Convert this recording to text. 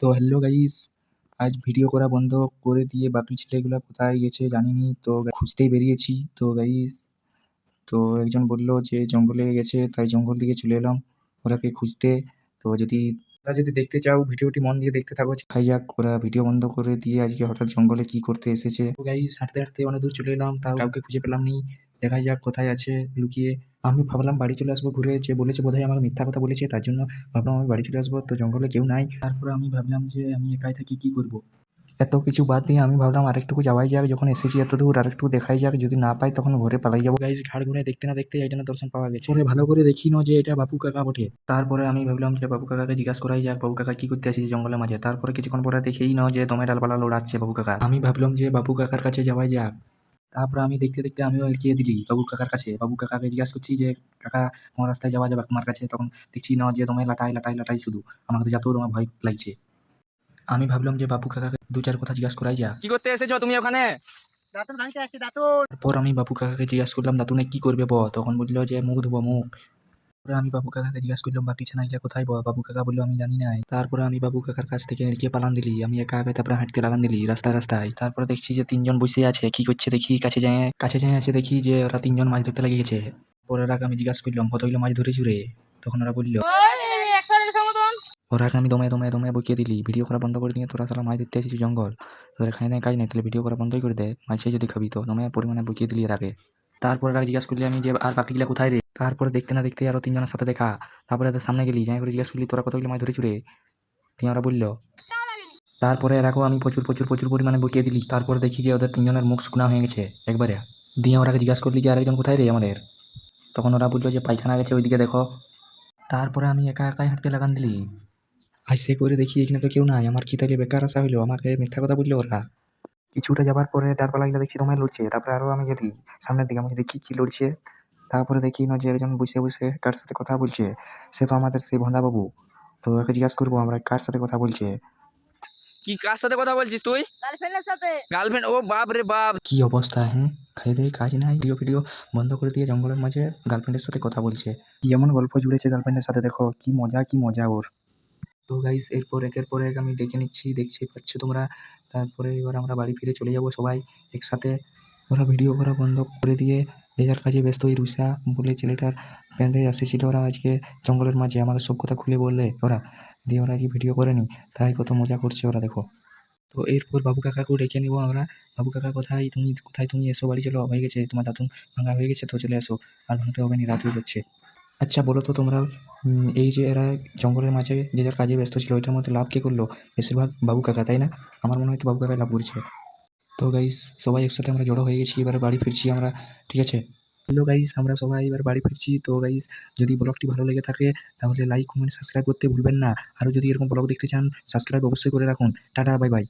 তো hello guys আজ video করা বন্ধ করে দিয়ে বাকি ছেলেগুলো কোথায় গেছে জানিনি, তো খুঁজতেই বেরিয়েছি। তো গাইস তো একজন বলল যে জঙ্গলে গেছে, তাই জঙ্গল দিকে চলে এলাম, ওরাকে খুঁজতে। তো যদি তোমরা যদি দেখতে চাও, ভিডিওটি মন দিয়ে দেখতে থাকো। খাই যাক, ওরা ভিডিও বন্ধ করে দিয়ে আজকে হঠাৎ জঙ্গলে কি করতে এসেছে। তো গাইস হাঁটতে হাঁটতে অনেক দূর চলে এলাম, তাও কাউকে খুঁজে পেলাম নি। দেখা যাক কোথায় আছে, লুকিয়ে। আমি ভাবলাম বাড়ি চলে আসব, ঘুরে যে বলেছে বোধহয় আমাকে মিথ্যা কথা বলেছে, তার জন্য ভাবলাম আমি বাড়ি চলে আসব, তো জঙ্গলে কেউ নাই। তারপরে আমি ভাবলাম যে আমি একাই থাকি, কি করব? এত কিছু বাদ দিয়ে আমি ভাবলাম আরেকটুকু যাওয়াই যাক, যখন এসেছি এত দূর, আরেকটু দেখাই যাক, যদি না পাই তখন ঘরে পালাই যাব। গাইজ ঘাড় ঘুরে দেখতে না দেখতে এই দর্শন পাওয়া গেছে। পরে ভালো করে দেখি না যে এটা বাপু কাকা বটে। তারপরে আমি ভাবলাম যে বাবু কাকাকে জিজ্ঞাসা করাই যাক বাবু কাকা কি করতে আসিস জঙ্গলের মাঝে। তারপরে কিছুক্ষণ পরে দেখেই না যে দমে ডালপালা লোড়াচ্ছে বাবু কাকা। আমি ভাবলাম যে বাবু কাকার কাছে যাওয়াই যাক। তারপরে আমি দেখতে দেখতে আমিও গিয়ে দিলি বাবু কাকার কাছে। বাবু কাকাকে জিজ্ঞাসা করছি যে কাকা কোন রাস্তায় যাওয়া যাবে তোমার কাছে? তখন দেখছি না যে তোমায় লাটাই লাটাই লাটাই শুধু। আমাকে তো যাতেও তোমার ভয় লাগছে। আমি ভাবলাম যে বাবু কাকাকে দু চার কথা জিজ্ঞাসা করাই যা কি করতে এসেছ তুমি ওখানে? দাঁতন ভাঙতে আসছি দাঁতন তারপর আমি বাবু কাকাকে জিজ্ঞাসা করলাম দাতুনে কি করবে ব তখন বলল যে মুখ ধোবো মুখ। তারপরে আমি বাবু কাকাকে জিজ্ঞাসা করলাম বাকি ছানাইলে কোথায়? ব বাবু কাকা বলল, আমি জানি নাই। তারপরে আমি বাবু কাকার কাছ থেকে এড়িয়ে পালান দিলি। আমি একা একা তারপরে হাঁটতে লাগান দিলি, রাস্তায় রাস্তায়। তারপরে দেখছি যে তিনজন বসে আছে। কি করছে দেখি, কাছে যায় কাছে যায় আছে দেখি যে ওরা তিনজন মাছ ধরতে লেগে গেছে। পরে ওরা আমি জিজ্ঞাসা করলাম কতগুলো মাছ ধরেছি রে? তখন ওরা বলল, ওরা আমি দমে দমে দমে বকিয়ে দিলি। ভিডিও করা বন্ধ করে দিয়ে তোরা সালা মাছ ধরতে আসিস জঙ্গল। তোদের খাই নাই কাজ নাই, তাহলে ভিডিও করা বন্ধই করে দে। মাছে যদি খাবি তো দমে পরিমাণে বকিয়ে দিলি এর তারপরে ওরা জিজ্ঞাসা করলি, আমি যে আর বাকিগুলা কোথায় রে? তারপরে দেখতে না দেখতে আরও তিনজনের সাথে দেখা। তারপরে তাদের সামনে গেলি যাই করে জিজ্ঞাসা করলি, তোরা কতগুলো মাছ ধরেছি রে? দিয়ে ওরা বলল, তারপরে এরাকেও আমি প্রচুর প্রচুর প্রচুর পরিমাণে বকিয়ে দিলি। তারপরে দেখি যে ওদের তিনজনের মুখ শুকনা হয়ে গেছে একবারে। দিয়ে ওরাকে জিজ্ঞাসা করলি যে আরেকজন কোথায় রে আমাদের? তখন ওরা বলল যে, পায়খানা গেছে, ওইদিকে দেখো। তারপরে আমি একা একাই হাঁটতে লাগান দিলি। আইসে করে দেখি, এখানে তো কেউ নাই। আমার কি তাহলে বেকার আসা হইল? আমাকে মিথ্যা কথা বলল ওরা। কিছুটা যাবার পরে ডারপালা গিলা দেখছি তোমায় লড়ছে। তারপরে আরও আমি গেলি। সামনের দিকে আমি দেখি কি লড়ছে। তারপরে দেখি না যে একজন বসে বসে কার সাথে কথা বলছে। সে তো আমাদের সেই ভন্দাবাবু তো ওকে জিজ্ঞাসা করব আমরা কার সাথে কথা বলছে। কি কার সাথে কথা বলছিস তুই? গার্লফ্রেন্ডের সাথে। গার্লফ্রেন্ড ও বাপ রে বাপ। কি অবস্থা হ্যাঁ? খাই দেয় কাজ নাই। ভিডিও ভিডিও বন্ধ করে দিয়ে জঙ্গলের মাঝে গার্লফ্রেন্ডের সাথে কথা বলছে। এমন গল্প জুড়েছে গার্লফ্রেন্ডের সাথে দেখো। কি মজা কি মজা ওর। তো গাইস এরপর একের পর এক আমি ডেকে নিচ্ছি দেখছি পাচ্ছ তোমরা। তারপরে এবার আমরা বাড়ি ফিরে চলে যাব সবাই একসাথে। ওরা ভিডিও করা বন্ধ করে দিয়ে যে যার কাজে ব্যস্ত ওই রুষা বলে ছেলেটার প্যান্ডে এসেছিল ওরা আজকে জঙ্গলের মাঝে। আমার সব কথা খুলে বললে ওরা। দিয়ে ওরা আজকে ভিডিও করেনি তাই কত মজা করছে ওরা, দেখো। তো এরপর বাবু কাকাকেও ডেকে নিব আমরা। বাবু কাকা, কোথায় তুমি? কোথায় তুমি? এসো, বাড়ি চলো। হয়ে গেছে। তোমার দাঁতুন ভাঙা হয়ে গেছে তো, চলে এসো। আর ভাঙতে হবে না, রাত হয়ে যাচ্ছে। আচ্ছা বলো তো তোমরা এই যে এরা জঙ্গলের মাঝে যে যার কাজে ব্যস্ত ছিল, ওইটার মধ্যে লাভ কে করল? বেশিরভাগ বাবু কাকা, তাই না? আমার মনে হয় তো বাবু কাকাই লাভ করেছে। তো গাইস সবাই একসাথে আমরা জড়ো হয়ে গেছি, এবার বাড়ি ফিরছি আমরা, ঠিক আছে? হ্যালো গাইস আমরা সবাই এবার বাড়ি ফিরছি। তো গাইস যদি ব্লগটি ভালো লেগে থাকে, তাহলে লাইক কমেন্ট সাবস্ক্রাইব করতে ভুলবেন না। আরও যদি এরকম ব্লগ দেখতে চান সাবস্ক্রাইব অবশ্যই করে রাখুন। Tata bye bye